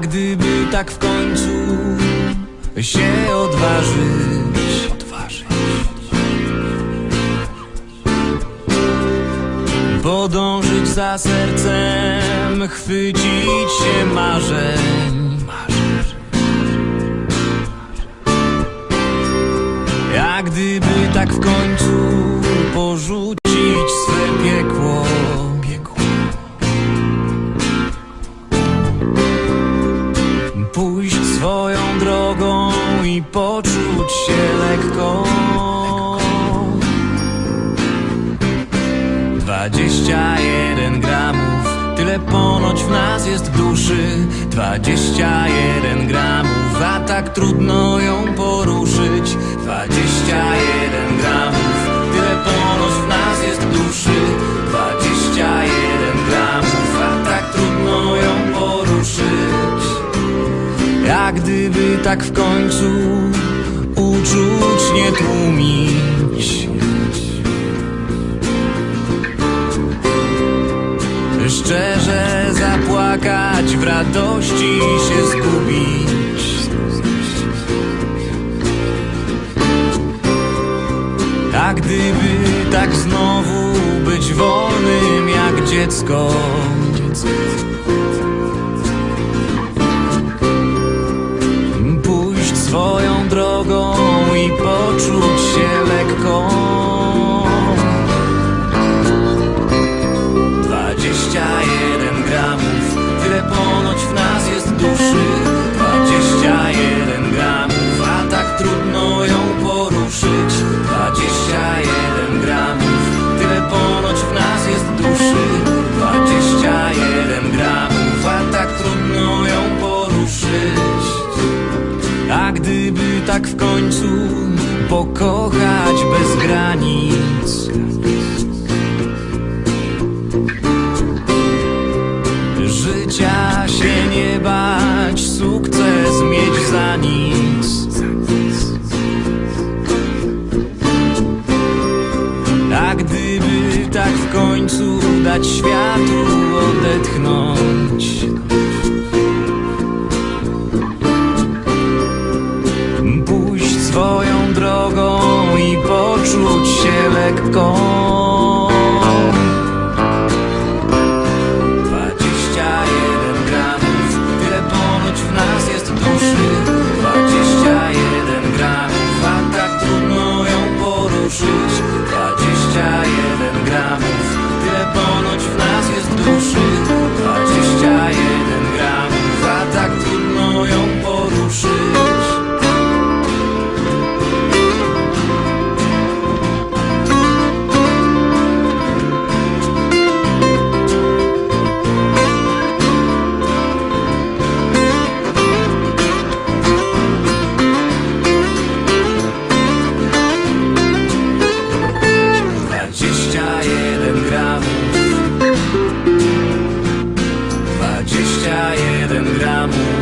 Gdyby tak w końcu się odważyć, odważyć. Podążyć za sercem, chwycić się marzeń. Jak gdyby tak w końcu porzucić 21 gramów. Tyle ponoć w nas jest duszy. 21 gramów A tak trudno ją poruszyć. 21 gramów. Tyle ponoć w nas jest duszy. 21 gramów A tak trudno ją poruszyć. Jak gdyby tak w końcu Uczuć nie tłumić. W radości się zgubić. A gdyby tak znowu być wolnym jak dziecko. Pójść swoją drogą i poczuć się lekko. Dwadzieścia pokochać bez granic. Życia się nie bać, sukces mieć za nic. A gdyby tak w końcu dać światu odetchnąć. Się lekko. Dwadzieścia 21 gramów